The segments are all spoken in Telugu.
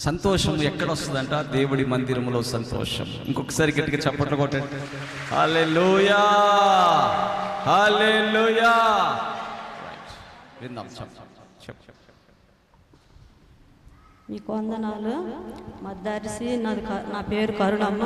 సంతోషం ఎక్కడొస్తుందంట? దేవుడి మందిరములో సంతోషం. ఇంకొకసారి గట్టిగా చప్పట్లు కొట్టండి హల్లెలూయా! హల్లెలూయా! విందాం మీకు వందనాలు. మా దర్శి నాది నా పేరు కరుణమ్మ.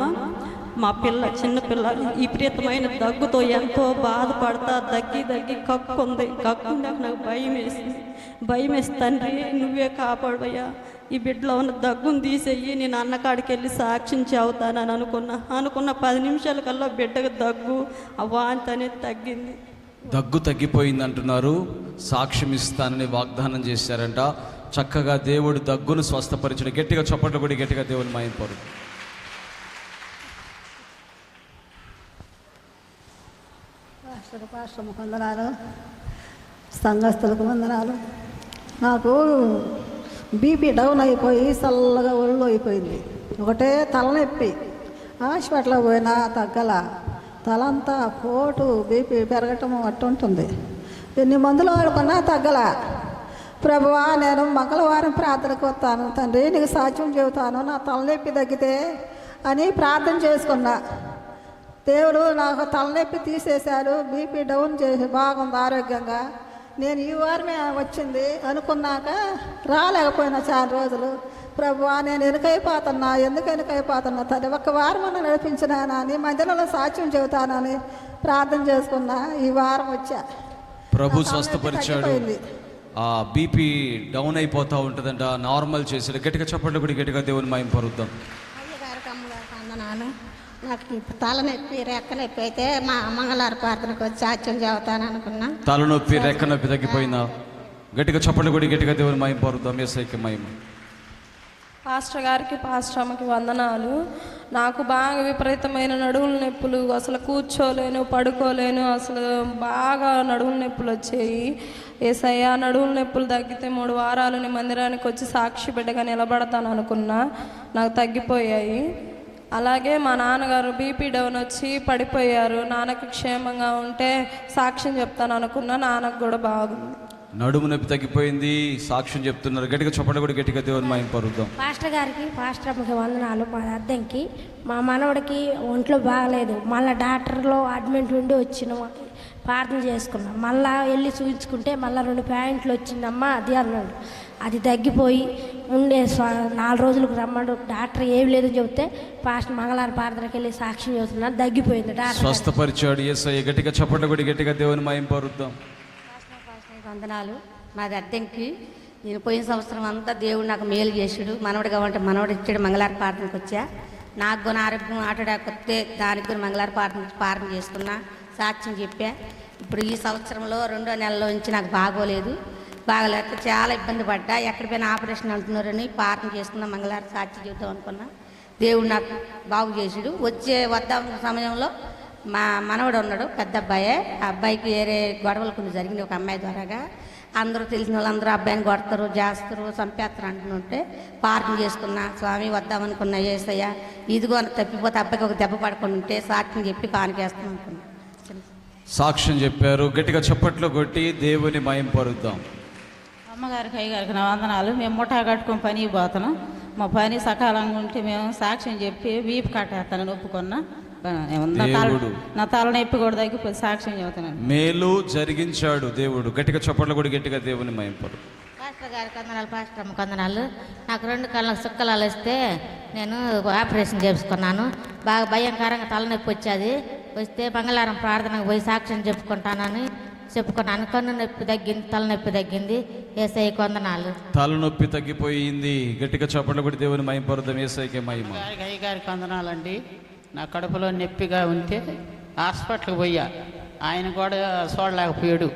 మా పిల్ల చిన్న పిల్ల విపరీతమైన దగ్గుతో ఎంతో బాధపడతా దగ్గి దగ్గి కక్కుంది. కక్కుందాక నాకు భయం వేసింది భయం వేసి తండ్రి నువ్వే కాపాడవయ్యా. ఈ బిడ్డలో ఉన్న దగ్గును తీసేయి నేను అన్నకాడికి వెళ్ళి సాక్ష్యం చెబుతానని అనుకున్నా. అనుకున్న పది నిమిషాల కల్లా బిడ్డకు దగ్గు ఆ వాంతి అనేది తగ్గింది. దగ్గు తగ్గిపోయింది అంటున్నారు సాక్ష్యం ఇస్తానని వాగ్దానం చేశారంట. చక్కగా దేవుడు దగ్గును స్వస్థపరిచిన గట్టిగా చప్పట్లు కూడా గట్టిగా దేవుని మాయపరు పాస్టర్ పాస్టర్ వందనాలు సంఘస్థులకు వందనాలు. నాకు బీపీ డౌన్ అయిపోయి చల్లగా ఒళ్ళు అయిపోయింది. ఒకటే తలనొప్పి హాస్పిటల్కి పోయినా తగ్గల. తలంతా పోటు బీపీ పెరగటం అట్టుంటుంది ఎన్ని మందులు వాడుకున్నా తగ్గల. ప్రభువా నేను మంగళవారం ప్రార్థనకు వస్తాను. తండ్రి నీకు సాక్ష్యం చెబుతాను. నా తలనొప్పి తగ్గితే అని ప్రార్థన చేసుకున్నా. దేవుడు నాకు తలనొప్పి తీసేశాడు. బీపీ డౌన్ చేసి బాగుంది ఆరోగ్యంగా. నేను ఈ వారమే వచ్చింది. అనుకున్నాక రాలేకపోయినా చాలా రోజులు. ప్రభువా నేను వెనుకైపోతున్నా ఎందుకు వెనుకైపోతున్నా? తల్లి ఒక్క వారం అన్న నడిపించినానా నీ మధ్యలో సాక్ష్యం చెబుతానని ప్రార్థన చేసుకున్నా ఈ వారం వచ్చా. ప్రభు స్వస్థపరిచాడు. ఆ బీపీ డౌన్ అయిపోతా ఉంటుందంట నార్మల్ చేశాడు. గట్టిగా చప్పట్లు కూడా గట్టిగా దేవుని మాయం పరుద్దాం. వందనాలు. నాకు తలనొప్పి రెక్కనొప్పి అయితే మా మంగళవారం ప్రార్థనకు వచ్చి సాక్ష్యం చెబుతాను అనుకున్నా. తలనొప్పి రెక్క నొప్పి తగ్గిపోయిందా? గట్టిగా చప్పట్లు కూడా గట్టిగా దేవుని మాయం పరుద్దాం ఎస్ఐకి మాయం పాస్టర్ గారికి పాస్టర్ అమ్మకి వందనాలు. నాకు బాగా విపరీతమైన నడువుల నొప్పులు అసలు కూర్చోలేను పడుకోలేను అసలు బాగా నడువుల నొప్పులు వచ్చాయి. ఏసయ్యా నడువుల నొప్పులు తగ్గితే మూడు వారాలు నీ మందిరానికి వచ్చి సాక్షి బిడ్డగా నిలబడతాను అనుకున్నా. నాకు తగ్గిపోయాయి. అలాగే మా నాన్నగారు బీపీ డౌన్ వచ్చి పడిపోయారు. నాన్నకి క్షేమంగా ఉంటే సాక్ష్యం చెప్తాను అనుకున్నా నాన్నకు కూడా బాగుంది. నడుము నొప్పి తగ్గిపోయింది. సాక్ష్యం చెప్తున్నారు. గట్టిగా చప్పట్లు కూడా గట్టిగా దేవుని మాయం పరుద్దాం. పాస్టర్ గారికి పాస్టర్ అమ్మకి వందనాలు. మా అద్దెంకి మా మనవడికి ఒంట్లో బాగలేదు. మళ్ళీ డాక్టర్లో అడ్మిట్ ఉండి వచ్చిన ప్రార్థన చేసుకున్నాం. మళ్ళా వెళ్ళి చూపించుకుంటే మళ్ళీ రెండు ప్యాంట్లు వచ్చిందమ్మా అది అన్నాడు. అది తగ్గిపోయి ఉండే నాలుగు రోజులకు రమ్మడు. డాక్టర్ ఏమి లేదని చెబితే పాస్టర్ మంగళవారం ప్రార్థనకి వెళ్ళి సాక్ష్యం చెబుతున్నాను తగ్గిపోయింది డాక్టర్ స్వస్థపరిచాడు గట్టిగా చప్పట్లు కూడా గట్టిగా దేవుని మాయం పరుద్దాం. వందనాలు. మాది అద్దెంకి. నేను పోయిన సంవత్సరం అంతా దేవుడు నాకు మేలు చేసాడు మనవడిగా ఉంటే మనవడు ఇచ్చాడు మంగళవారం ప్రార్థనకు వచ్చా నాకు కూడా ఆరోగ్యం ఆటడాకొస్తే దానికి కూడా మంగళవారం ప్రార్థన ప్రార్థన చేసుకున్నా. సాక్ష్యం చెప్పా. ఇప్పుడు ఈ సంవత్సరంలో రెండో నెలలో నుంచి నాకు బాగోలేదు. బాగలేక చాలా ఇబ్బంది పడ్డా. ఎక్కడ పోయినా ఆపరేషన్ అంటున్నారని ప్రార్థన చేసుకున్నా మంగళవారం సాక్షి చెబుతాం అనుకున్నా. దేవుడు నాకు బాగు చేసాడు వచ్చే వద్దాం సమయంలో మా మనవడు ఉన్నాడు పెద్ద అబ్బాయే. ఆ అబ్బాయికి వేరే గొడవలు కొన్ని జరిగినాయి ఒక అమ్మాయి ద్వారాగా. అందరూ తెలిసిన వాళ్ళందరూ అబ్బాయిని కొడతారు చేస్తారు చంపేస్తారు అంటుంటే పార్కింగ్ చేసుకున్నా స్వామి వద్దామనుకున్నా ఏసయ్య. ఇదిగో అని తప్పిపోతే అబ్బాయికి ఒక దెబ్బ పడుకుంటుంటే ఉంటే సాక్ష్యం చెప్పి కానుకేస్తాం అనుకున్నా. సాక్ష్యం చెప్పారు. గట్టిగా చప్పట్లు కొట్టి దేవుని మాయం పరుద్దాం. అమ్మగారికి అయ్యగారికి నా వందనాలు. మేము ముఠా కట్టుకొని పనికి పోతున్నాం. మా పని సకాలంగా ఉంటే మేము సాక్ష్యం చెప్పి వీపు కట్టేస్తానని ఒప్పుకున్నా. నా తల దేవుడు. నా తలనొప్పి కూడా తగ్గిపోయి సాక్ష్యం చెబుతున్నాను. మేలు జరిగించాడు దేవుడు. గట్టిగా చప్పట్లు కూడా గట్టిగా దేవుని మాయం పరు పాస్టర్ గారికి వందనాలు పాస్టర్ అమ్మకి వందనాలు. నాకు రెండు కళ్ళకు సుక్కలాలు వస్తే నేను ఆపరేషన్ చేసుకున్నాను బాగా భయంకరంగా తలనొప్పి వచ్చేది. వస్తే మంగళవారం ప్రార్థనకు పోయి సాక్ష్యం చెప్పుకుంటానని చెప్పుకున్నాను. కన్ను నొప్పి తగ్గింది తలనొప్పి తగ్గింది. ఏసఐ వందనాలు. తలనొప్పి తగ్గిపోయింది. గట్టిగా చప్పట్లు కూడా దేవుని మాయం పరుద్దాం. ఏసైకే మహిమ. అయ్యగారికి వందనాలండి. నా కడుపులో నొప్పిగా ఉంటే హాస్పిటల్కి పోయా. ఆయన కూడా చూడలేకపోయాడు.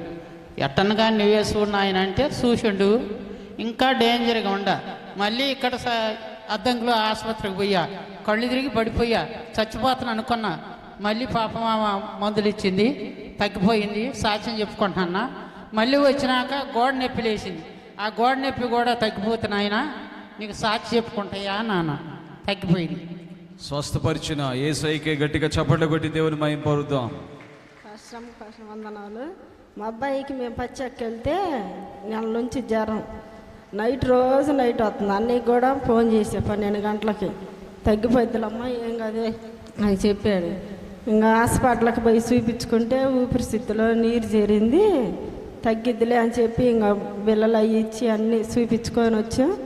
ఎట్టనగా నువ్వే చూడు ఆయన అంటే చూసిండు. ఇంకా డేంజర్గా ఉండ. మళ్ళీ ఇక్కడ స- అద్దంకులో ఆసుపత్రికి పోయా. కళ్ళు తిరిగి పడిపోయా. చచ్చిపోతాను అనుకున్నా. మళ్ళీ పాపం ఆమె మందులు ఇచ్చింది తగ్గిపోయింది సాక్ష్యం చెప్పుకుంటున్నా. మళ్ళీ వచ్చినాక గోడ నొప్పి లేచింది. ఆ గోడ నొప్పి కూడా తగ్గిపోతున్నాయన నీకు సాక్షి చెప్పుకుంటాయా నాన్న? తగ్గిపోయింది. స్వస్థపరిచిన ఏసైకే గట్టిగా చప్పట్లు కొట్టి దేవుని మాయం పరుద్దాం. కష్టం కష్టం వందనాలు. మా అబ్బాయికి మేము పచ్చకి వెళ్తే నెల నుంచి జ్వరం. నైట్ రోజు నైట్ వస్తుంది. అన్నయ్యకి కూడా ఫోన్ చేసా పన్నెండు గంటలకి. తగ్గిపోద్దులమ్మా ఏం కాదు అని చెప్పాడు. ఇంకా హాస్పిటల్కి పోయి చూపించుకుంటే ఊపిరితిత్తులో నీరు చేరింది. తగ్గిద్దిలే అని చెప్పి ఇంకా బిల్లలు అవి ఇచ్చి అన్నీ చూపించుకొని వచ్చాం.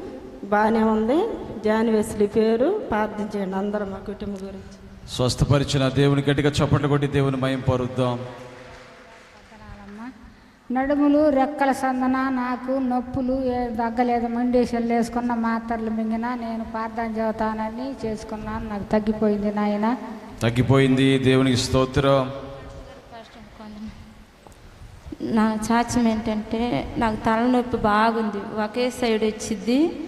బాగానే ఉంది. జాన్ వెస్లీ పేరు. ప్రార్థించండి అందరం మా కుటుంబం గురించి. స్వస్థపరిచిన దేవుని గట్టిగా చప్పట్లు కొట్టి దేవుని మయం పరుద్దాం. నడుములు రెక్కల సందన నాకు నొప్పులు ఏ తగ్గలేదు మండేషన్లు వేసుకున్న మాత్రలు మింగిన నేను ప్రార్థన చదువుతానని చేసుకున్నాను. నాకు తగ్గిపోయింది నాయన. తగ్గిపోయింది. దేవునికి స్తోత్రం. నా సాక్ష్యం ఏంటంటే నాకు తలనొప్పి బాగుంది. ఒకే సైడ్ వచ్చింది.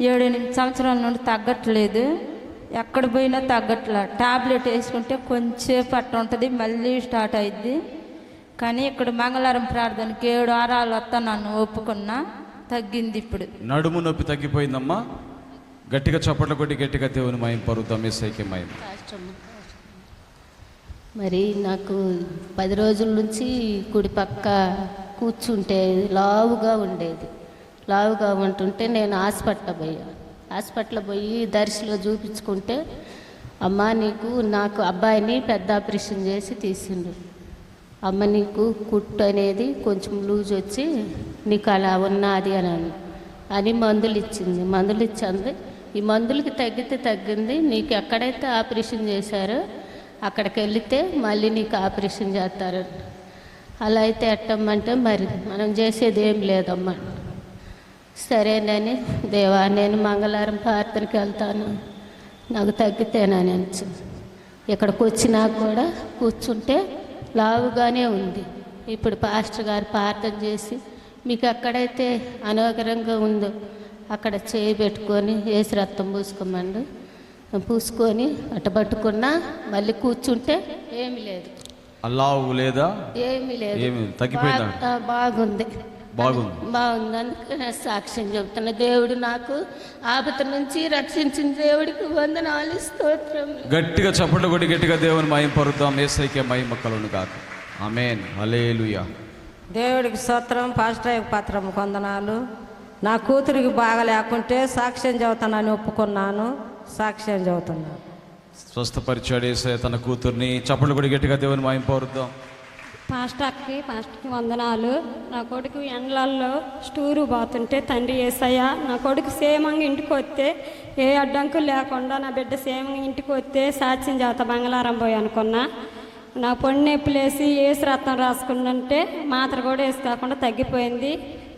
ఏడు ఎనిమిది సంవత్సరాల నుండి తగ్గట్లేదు. ఎక్కడ పోయినా తగ్గట్లే. టాబ్లెట్ వేసుకుంటే కొంచెంసేపు అట్ట ఉంటుంది. మళ్ళీ స్టార్ట్ అయింది కానీ ఇక్కడ మంగళవారం ప్రార్థనకి ఏడు వారాలు వస్తా నన్ను ఒప్పుకున్నా. తగ్గింది ఇప్పుడు. నడుము నొప్పి తగ్గిపోయిందమ్మా. గట్టిగా చప్పట్లు కొట్టి గట్టిగా దేవుని మయం పరుద్దాం. ఎస్ఐకే మయం మరి నాకు పది రోజుల నుంచి కుడి పక్క కూర్చుంటే లావుగా ఉండేది. లావుగా ఉంటుంటే నేను హాస్పిటల్ పోయాను హాస్పిటల్ పోయి దర్శిలో చూపించుకుంటే అమ్మ నీకు నాకు అబ్బాయిని పెద్ద ఆపరేషన్ చేసి తీసిండు. అమ్మ నీకు కుట్టు అనేది కొంచెం లూజ్ వచ్చి నీకు అలా ఉన్నది అని అని మందులు ఇచ్చింది. మందులు ఇచ్చింది. ఈ మందులకి తగ్గితే తగ్గింది. నీకు ఎక్కడైతే ఆపరేషన్ చేశారో అక్కడికి వెళితే మళ్ళీ నీకు ఆపరేషన్ చేస్తారని అలా అయితే ఎట్టమ్మంటే మరి మనం చేసేది ఏం లేదమ్మా. సరేనని దేవా నేను మంగళవారం ప్రార్థనకి వెళ్తాను. నాకు తగ్గితేనని అనిచి. ఇక్కడికి వచ్చినా కూడా కూర్చుంటే లావుగానే ఉంది. ఇప్పుడు పాస్టర్ గారు ప్రార్థన చేసి మీకు ఎక్కడైతే అనవకరంగా ఉందో అక్కడ చేయి పెట్టుకొని వేసి రక్తం పూసుకోమండి. పూసుకొని అట్ట పట్టుకున్నా మళ్ళీ కూర్చుంటే ఏమీ లేదు. అల్లావు లేదా? ఏమీ లేదు. ఏమీ తగ్గిపోయిందా? బాగుంది. బాగుంది. బాగుంది. అందుకే సాక్ష్యం చెబుతున్నా దేవుడు నాకు ఆపద నుంచి రక్షించిన దేవుడికి వందనాలు స్తోత్రం గట్టిగా చప్పట్లు కొట్టి గట్టిగా దేవుని మయం పరుద్దాం. ఏసైకే మహిమ కలును కాక ఆమేన్. హల్లెలూయా. దేవుడికి స్తోత్రం పాస్టర్ పత్రం కొందనాలు నా కూతురికి బాగా లేకుంటే సాక్ష్యం చెబుతానని ఒప్పుకున్నాను. సాక్ష్యం చెబుతున్నాను స్వస్థపరిచాడు తన కూతుర్ని. చప్పట్లు కొట్టి గట్టిగా దేవుని మయం పరుద్దాం. పాస్టర్కి పాస్టర్కి వందనాలు. నా కొడుకు ఎండ్లల్లో స్టూరు పోతుంటే తండ్రి ఏసయ్య నా కొడుకు సేమంగా ఇంటికి వస్తే ఏ అడ్డంకులు లేకుండా నా బిడ్డ సేమంగా ఇంటికి వస్తే సాక్ష్యం చేత బంగాళారం పోయి అనుకున్నా. నా పొడి నొప్పులేసి ఏసు రత్నం రాసుకుంటుంటే మాత్ర కూడా వేసి కాకుండా తగ్గిపోయింది.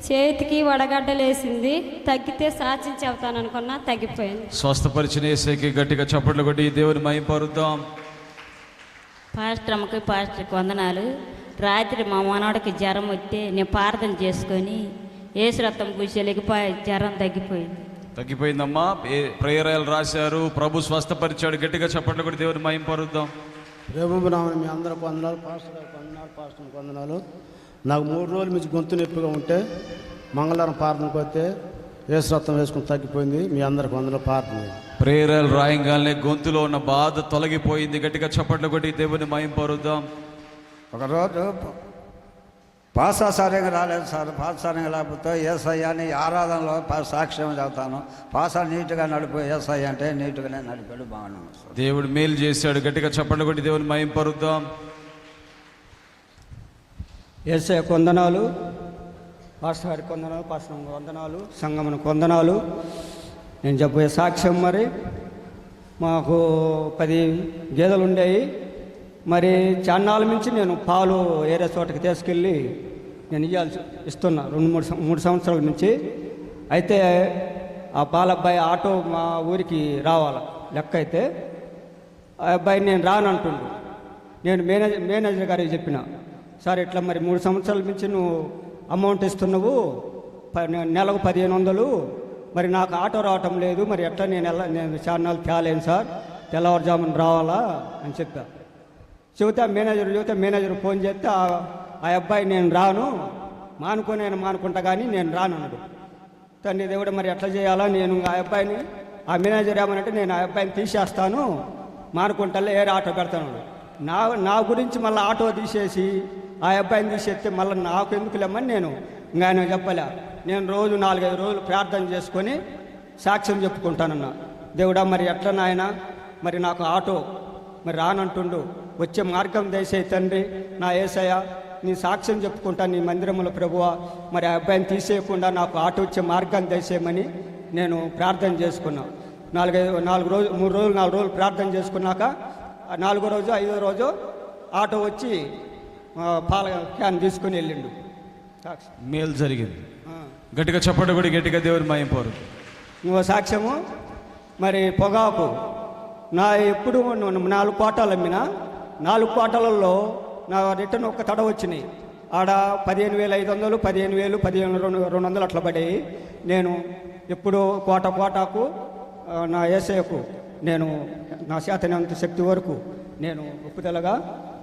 చేతికి వడగడ్డలు వేసింది తగ్గితే సాక్ష్యం చెబుతాను అనుకున్నా తగ్గిపోయింది. స్వస్థపరిచిన ఏసైకి గట్టిగా చప్పట్లు కొట్టి దేవుని మయం పరుద్దాం. పాస్టర్ అమ్మకి పాస్టర్కి వందనాలు. రాత్రి మా మనవడికి జ్వరం వస్తే నేను ప్రార్థన చేసుకొని ఏసురత్తం కూర్చోలేకపోయి జ్వరం తగ్గిపోయింది. తగ్గిపోయిందమ్మా. ఏ ప్రేయరాలు రాశారు. ప్రభు స్వస్థపరిచాడు. గట్టిగా చప్పట్లు కొట్టి దేవుని మయం పరుద్దాం. ప్రభునామని మీ అందరికి వందనాలు. పాస్టర్ గారికి వందనాలు. పాస్టర్ వందనాలు. నాకు మూడు రోజుల నుంచి గొంతు నొప్పిగా ఉంటే మంగళవారం ప్రార్థనకు వస్తే ఏసురత్నం వేసుకుని తగ్గిపోయింది. మీ అందరికి వందనాలు ప్రార్థన చేయండి. ప్రేయరాలు రాయంగానే గొంతులో ఉన్న బాధ తొలగిపోయింది. గట్టిగా చప్పట్లు కొట్టి దేవుని మయం పరుద్దాం. ఒకరోజు పాసా సరిగా రాలేదు సార్. పాస సరిగా లేకపోతే ఏసయ్య అని ఆరాధనలో సాక్ష్యం చదువుతాను. పాసా నీట్గా నడిపి ఏసయ్య అంటే నీట్గానే నడిపాడు. బాగున్నాను సార్. దేవుడు మేలు చేశాడు. గట్టిగా చప్పట్లు కొట్టి దేవుని మయం పరుద్దాం. ఏసే కొందనాలు పాస్టర్ గారి కొందనాలు పాస్టర్ వందనాలు సంగమన కొందనాలు. నేను చెప్పే సాక్ష్యం మరి మాకు పది గేదెలు ఉండేవి మరి చాన్నాళ్ళ నుంచి నేను పాలు ఏరే చోటకి తీసుకెళ్ళి నేను ఇవ్వాల్సి ఇస్తున్నా రెండు మూడు మూడు సంవత్సరాల నుంచి. అయితే ఆ పాల అబ్బాయి ఆటో మా ఊరికి రావాలి లెక్క అయితే. ఆ అబ్బాయి నేను రానంటుండు నేను మేనేజర్ మేనేజర్ గారికి చెప్పిన సార్ ఇట్లా మరి మూడు సంవత్సరాల నుంచి నువ్వు అమౌంట్ ఇస్తున్నావు. ప- నెలకు పదిహేను వందలు. మరి నాకు ఆటో రావటం లేదు. మరి ఎట్లా నేను ఎలా నేను చాలా తేలేను సార్? తెల్లవారుజామున రావాలా అని చెప్పా. చెబితే ఆ మేనేజర్ చెబితే మేనేజర్ ఫోన్ చేస్తే ఆ- అబ్బాయి నేను రాను. మానుకొని మానుకుంటా కానీ నేను రాను అన్నాడు. తండ్రి దేవుడు మరి ఎట్లా చేయాలా? నేను ఆ అబ్బాయిని ఆ మేనేజర్ ఏమనంటే నేను ఆ అబ్బాయిని తీసేస్తాను. మానుకుంటలే ఏ ఆటో పెడతాను నా నా గురించి మళ్ళీ ఆటో తీసేసి ఆ అబ్బాయిని తీసేస్తే మళ్ళీ నాకు ఎందుకు లేమని నేను ఇంకా ఆయన చెప్పలే. నేను రోజు నాలుగైదు రోజులు ప్రార్థన చేసుకొని సాక్ష్యం చెప్పుకుంటానన్నా. దేవుడా మరి ఎట్లా నాయన? మరి నాకు ఆటో మరి రానంటుండు. వచ్చే మార్గం దయసే తండ్రి. నా ఏసయ్య నీ సాక్ష్యం చెప్పుకుంటాను నీ మందిరముల ప్రభువ. మరి ఆ అబ్బాయిని తీసేయకుండా నాకు ఆటో వచ్చే మార్గాన్ని దయచేయమని నేను ప్రార్థన చేసుకున్నా. నాలుగైదు నాలుగు రోజు మూడు రోజులు నాలుగు రోజులు ప్రార్థన చేసుకున్నాక నాలుగో రోజు ఐదో రోజు ఆటో వచ్చి పాల క్యాన్ తీసుకుని వెళ్ళిండు. సాక్ష్యం మేలు జరిగింది. గట్టిగా చెప్పండి కూడా గట్టిగా దేవుని మయం పరుద్దాం ఇంకో సాక్ష్యము మరి పొగాకు. నా ఎప్పుడు నాలుగు కోటాలు అమ్మిన నాలుగు కోటాలలో నా రిటర్న్ ఒక్క తడ వచ్చినాయి. ఆడ పదిహేను వేల ఐదు వందలు పదిహేను వేలు పదిహేను రెండు రెండు వందలు అట్లా పడ్డాయి. నేను ఎప్పుడు కోట కోటాకు నా ఏసయ్యకు నేను నా చేతనంత శక్తి వరకు నేను ఒప్పుదలగా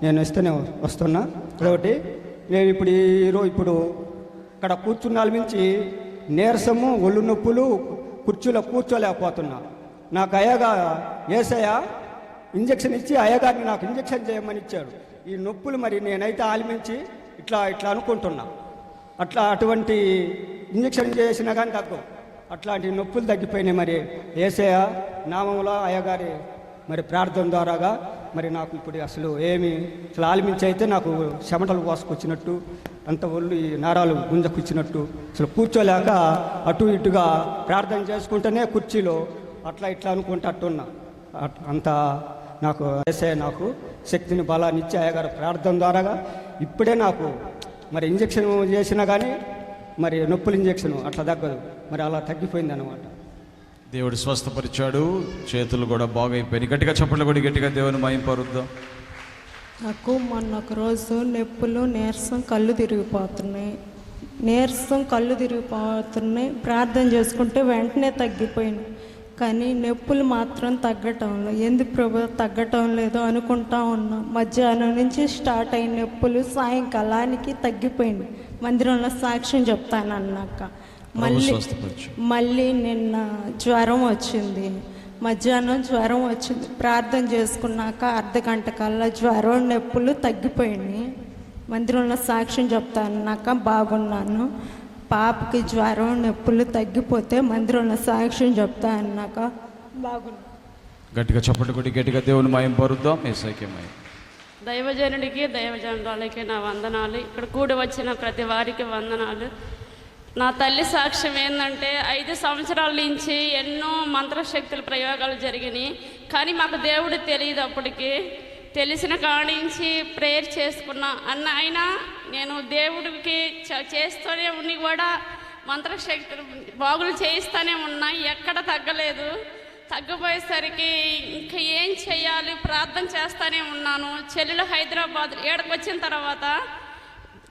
నేను ఇస్తూనే వస్తున్నా. ఒకటి నేను ఇప్పుడు ఈరోజు ఇప్పుడు ఇక్కడ కూర్చున్న మించి నీరసము ఒళ్ళు నొప్పులు కుర్చీలో కూర్చోలేకపోతున్నా. నాకు అయ్యగా ఏసయ్య ఇంజక్షన్ ఇచ్చి అయ్యగారిని నాకు ఇంజక్షన్ చేయమని ఇచ్చాడు. ఈ నొప్పులు మరి నేనైతే ఆలిమించి ఇట్లా ఇట్లా అనుకుంటున్నా. అట్లా అటువంటి ఇంజక్షన్ చేసినా కానీ తగ్గవు. అట్లాంటి నొప్పులు తగ్గిపోయినాయి మరి. ఏసయ్య నామంలో అయ్యగారి మరి ప్రార్థన ద్వారాగా మరి నాకు ఇప్పుడు అసలు ఏమి అసలు ఆలిమించి అయితే నాకు చెమటలు కోసుకొచ్చినట్టు అంత ఒళ్ళు ఈ నారాలు గుంజకొచ్చినట్టు అసలు కూర్చోలేక అటు ఇటుగా ప్రార్థన చేసుకుంటేనే కుర్చీలో అట్లా ఇట్లా అనుకుంటే అట్టున్నా అంత నాకు వేసే నాకు శక్తిని బలాన్ని ఇచ్చి అయ్యగారు ప్రార్థన ద్వారాగా ఇప్పుడే నాకు మరి ఇంజక్షన్ చేసినా కానీ మరి నొప్పులు ఇంజక్షన్ అట్లా తగ్గదు. మరి అలా తగ్గిపోయింది అనమాట దేవుడు స్వస్థపరిచాడు. చేతులు కూడా బాగైపోయినాయి. గట్టిగా చప్పట్లు కూడా గట్టిగా దేవుని మయంపరుద్దాం నాకు మొన్న ఒక రోజు నొప్పులు నీరసం కళ్ళు తిరిగిపోతున్నాయి. నీరసం కళ్ళు తిరిగిపోతున్నాయి. ప్రార్థన చేసుకుంటే వెంటనే తగ్గిపోయింది కానీ నొప్పులు మాత్రం తగ్గటం లేదు. ఎందుకు ప్రభు? తగ్గటం లేదో అనుకుంటా ఉన్నా. మధ్యాహ్నం నుంచి స్టార్ట్ అయిన నొప్పులు సాయంకాలానికి తగ్గిపోయింది మందిరంలో సాక్ష్యం చెప్తాను అన్నాక మళ్ళీ. మళ్ళీ నిన్న జ్వరం వచ్చింది. మధ్యాహ్నం జ్వరం వచ్చింది. ప్రార్థన చేసుకున్నాక అర్ధ గంట కల్లా జ్వరం నొప్పులు తగ్గిపోయినాయి. మందిరంలో సాక్ష్యం చెప్తానన్నాక బాగున్నాను. పాపకి జ్వరం నొప్పులు తగ్గిపోతే మందిరంలో సాక్ష్యం చెప్తా అన్నాక బాగున్నాను గట్టిగా చెప్పండి కూడా గట్టిగా దేవుని మయం పరుద్దాం. ఏసైకే మయం దైవజనుడికి దైవజనురాలకి నా వందనాలు. ఇక్కడ కూడి వచ్చిన ప్రతి వారికి వందనాలు. నా తల్లి సాక్ష్యం ఏంటంటే ఐదు సంవత్సరాల నుంచి ఎన్నో మంత్రశక్తుల ప్రయోగాలు జరిగినాయి. కానీ మాకు దేవుడు తెలియదు అప్పటికి. తెలిసిన కాడించి ప్రేయర్ చేసుకున్నా. అన్న అయినా నేను దేవుడికి చ- చేస్తూనే ఉండి కూడా మంత్రశక్తులు బాగులు చేయిస్తూనే ఉన్నా. ఎక్కడ తగ్గలేదు. తగ్గిపోయేసరికి ఇంకా ఏం చేయాలి? ప్రార్థన చేస్తూనే ఉన్నాను. చెల్లెలు హైదరాబాద్ ఏడకొచ్చిన తర్వాత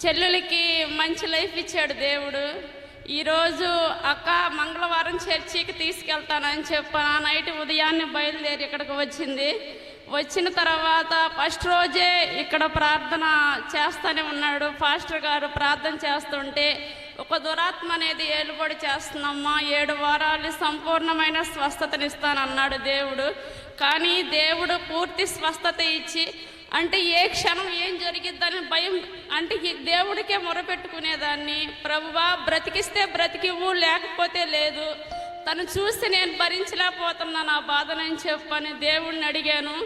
చెల్లెలకి మంచి లైఫ్ ఇచ్చాడు దేవుడు. ఈరోజు అక్క మంగళవారం చర్చికి తీసుకెళ్తానని చెప్పాను ఆ నైట్ ఉదయాన్నే బయలుదేరి ఇక్కడికి వచ్చింది. వచ్చిన తర్వాత ఫస్ట్ రోజే ఇక్కడ ప్రార్థన చేస్తూనే ఉన్నాడు. పాస్టర్ గారు ప్రార్థన చేస్తుంటే ఒక దురాత్మ అనేది ఏలుబడి చేస్తుందమ్మా ఏడు వారాలు సంపూర్ణమైన స్వస్థతనిస్తానన్నాడు దేవుడు. కానీ దేవుడు పూర్తి స్వస్థత ఇచ్చి అంటే ఏ క్షణం ఏం జరిగిద్దని భయం అంటే ఈ దేవుడికే మొరపెట్టుకునేదాన్ని. ప్రభువా బ్రతికిస్తే బ్రతికివు లేకపోతే లేదు. తను చూసి నేను భరించలేకపోతున్నా నా బాధనని చెప్పని దేవుడిని అడిగాను.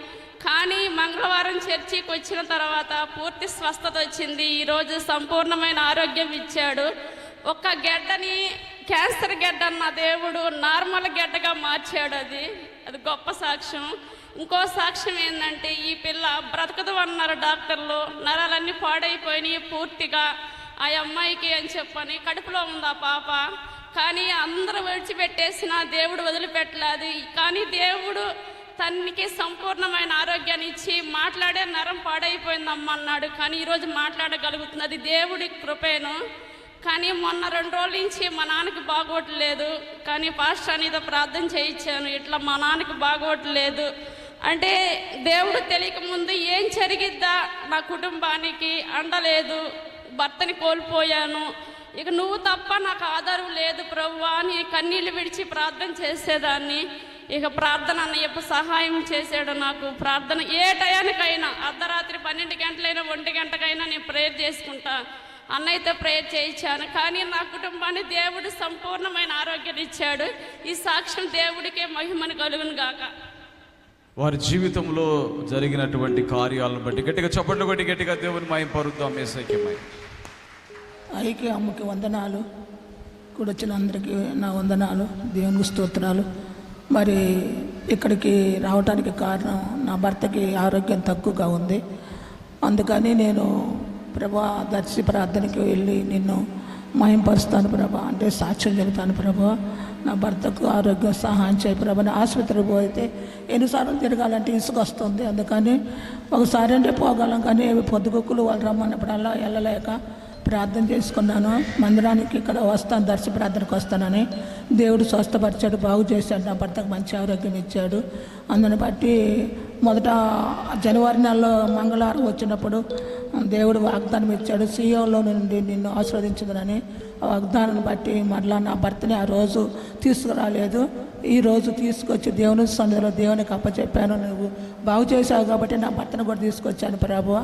కానీ మంగళవారం చర్చికి వచ్చిన తర్వాత పూర్తి స్వస్థత వచ్చింది. ఈరోజు సంపూర్ణమైన ఆరోగ్యం ఇచ్చాడు. ఒక గెడ్డని క్యాన్సర్ గెడ్డ నా దేవుడు నార్మల్ గెడ్డగా మార్చాడు అది. అది గొప్ప సాక్ష్యం. ఇంకో సాక్ష్యం ఏంటంటే ఈ పిల్ల బ్రతకదు అన్నారు డాక్టర్లు. నరాలన్నీ పాడైపోయినాయి పూర్తిగా. ఆ అమ్మాయికి అని చెప్పని కడుపులో ఉంది ఆ పాప? కానీ అందరూ విడిచిపెట్టేసిన దేవుడు వదిలిపెట్టలేదు. కానీ దేవుడు తనకి సంపూర్ణమైన ఆరోగ్యాన్ని ఇచ్చి మాట్లాడే నరం పాడైపోయిందమ్మ అన్నాడు. కానీ ఈరోజు మాట్లాడగలుగుతుంది అది దేవుడి కృపేను. కానీ మొన్న రెండు రోజుల నుంచి మా నాన్నకి బాగోట్లేదు. కానీ పాస్టర్ అనేది ప్రార్థన చేయించాను. ఇట్లా మా నాన్నకి బాగోట్లేదు. అంటే దేవుడు తెలియక ముందు ఏం జరిగిద్దా? నా కుటుంబానికి అండలేదు భర్తని కోల్పోయాను. ఇక నువ్వు తప్ప నాకు ఆధారం లేదు ప్రభువా అని కన్నీళ్ళు విడిచి ప్రార్థన చేసేదాన్ని. ఇక ప్రార్థన అన్నయ్యప్ప సహాయం చేశాడు నాకు. ప్రార్థన ఏ టయానికైనా అర్ధరాత్రి పన్నెండు గంటలైనా ఒంటి గంటకైనా నేను ప్రేయర్ చేసుకుంటా. అన్నయ్యతో ప్రేయర్ చేయించాను. కానీ నా కుటుంబాన్ని దేవుడు సంపూర్ణమైన ఆరోగ్యం ఇచ్చాడు. ఈ సాక్ష్యం దేవుడికే మహిమను కలుగును గాక. వారి జీవితంలో జరిగినటువంటి కార్యాలను బట్టి గట్టిగా చప్పట్లు కొట్టి గట్టిగా దేవుని మాయం పరుద్దాం ఏసైక్యమై ఐక్య అమ్మకి వందనాలు. కూడా వచ్చిన అందరికీ నా వందనాలు దేవునికి స్తోత్రాలు. మరి ఇక్కడికి రావడానికి కారణం నా భర్తకి ఆరోగ్యం తక్కువగా ఉంది. అందుకని నేను ప్రభా దర్శి ప్రార్థనకి వెళ్ళి నిన్ను మయంపరుస్తాను ప్రభా అంటే సాక్ష్యం చెబుతాను ప్రభా. నా భర్తకు ఆరోగ్యం సహాయం చేయ ప్రభా. ఆసుపత్రికి పోతే ఎన్నిసార్లు తిరగాలంటే ఇసుక వస్తుంది. అందుకని ఒకసారి అంటే పోగలం కానీ పొద్దుగుక్కులు వాళ్ళు రమ్మన్నప్పుడల్లా వెళ్ళలేక ప్రార్థన చేసుకున్నాను. మందిరానికి ఇక్కడ వస్తాను దర్శ ప్రార్థనకు వస్తానని. దేవుడు స్వస్థపరిచాడు బాగు చేశాడు నా భర్తకు మంచి ఆరోగ్యం ఇచ్చాడు. అందుని బట్టి మొదట జనవరి నెలలో మంగళవారం వచ్చినప్పుడు దేవుడు వాగ్దానం ఇచ్చాడు. సీఎంలో నుండి నిన్ను ఆశీర్వదించదనని. ఆ వాగ్దానాన్ని బట్టి మరలా నా భర్తని ఆ రోజు తీసుకురాలేదు. ఈ రోజు తీసుకొచ్చి దేవుని సన్నిధిలో దేవునికి అప్పచెప్పాను. నువ్వు బాగు చేశావు కాబట్టి నా భర్తను కూడా తీసుకొచ్చాను ప్రభు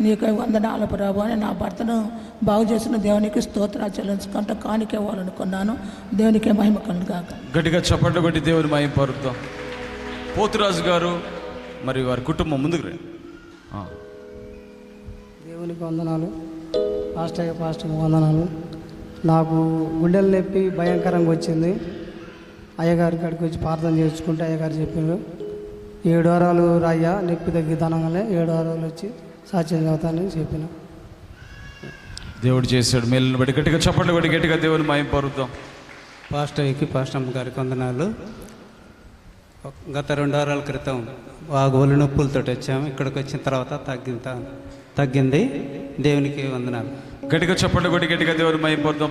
నీకు వందనాల ప్రభు అని నా భర్తను బాగు చేసిన దేవునికి స్తోత్రాలు చెల్లించుకుంటూ కానుక ఇవ్వాలనుకున్నాను దేవునికే మహిమ కలుగాక. గట్టిగా చప్పట్లు కొట్టి దేవుని మాయం పరుద్దాం. పోతురాజు గారు మరి వారి కుటుంబం ముందుకు రండి. ఆ. దేవునికి వందనాలు పాస్టర్ పాస్టర్ వందనాలు. నాకు గుండెలు నొప్పి భయంకరంగా వచ్చింది. అయ్యగారి కాడికి వచ్చి ప్రార్థన చేసుకుంటే అయ్యగారు చెప్పారు ఏడు వారాలు రాయ్యా నొప్పి తగ్గిదనంగానే ఏడు వారాలు వచ్చి సాక్ష్యం చదువుతానని చెప్పిన. దేవుడు చేశాడు. మేలుని బట్టి గట్టిగా చప్పట్లు కొట్టి గట్టిగా దేవుని మాయం పరుద్దాం. పాస్టర్కి పాస్టర్ అమ్మ గారికి వందనాలు గత రెండు వారాల క్రితం ఒళ్ళు నొప్పులతో వచ్చాము. ఇక్కడికి వచ్చిన తర్వాత తగ్గింత తగ్గింది. దేవునికి వందనాలు. గట్టిగా చప్పట్లు కొట్టి గట్టిగా దేవుని మాయం పరుద్దాం.